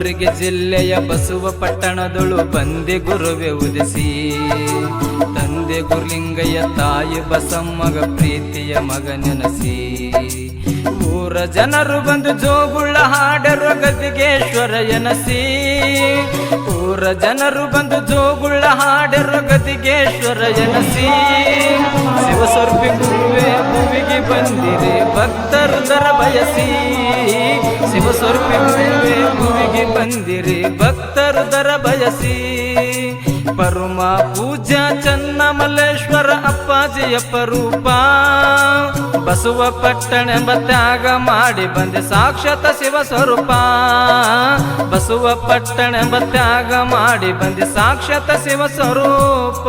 ಊರಿಗೆ ಜಿಲ್ಲೆಯ ಬಸವ ಪಟ್ಟಣದಳು ಬಂದೆ ಗುರುವೆ ಉದಿಸಿ. ತಂದೆ ಗುರುಲಿಂಗಯ್ಯ ತಾಯಿ ಬಸಮ್ಮಗ ಪ್ರೀತಿಯ ಮಗ ನೆನಸಿ. ಊರ ಜನರು ಬಂದು ಜೋಗುಳ್ಳ ಹಾಡರು ಗದಿಗೇಶ್ವರ ಎನಸಿ. ಊರ ಜನರು ಬಂದು ಜೋಗುಳ್ಳ ಹಾಡರು ಗದಿಗೇಶ್ವರ ಎನಸಿ. ಶಿವಸ್ವರ್ಪಿ ಗುರುವೆ ಭೂಮಿಗೆ ಬಂದಿರೆ, ಭಕ್ತರು ದರ ಬಯಸಿ. ಶಿವಸ್ವರೂಪಿ ಗುರುವೆ ಭೂಮಿಗೆ ಬಂದಿರಿ. ಭಕ್ತರು ದರ ಬಯಸಿ. ಪರಮ ಪೂಜಾ ಚನ್ನ ಮಲ್ಲೇಶ್ವರ ಅಪ್ಪಾಜಿಯ ಪರೂಪ ಬಸವ ಪಟ್ಟಣ ತ್ಯಾಗ ಮಾಡಿ ಬಂದೆ ಸಾಕ್ಷಾತ್ ಶಿವ ಸ್ವರೂಪ ಬಸವ ಪಟ್ಟಣ ಎಂಬ ತ್ಯಾಗ ಮಾಡಿ ಬಂದೆ ಸಾಕ್ಷಾತ್ ಶಿವ ಸ್ವರೂಪ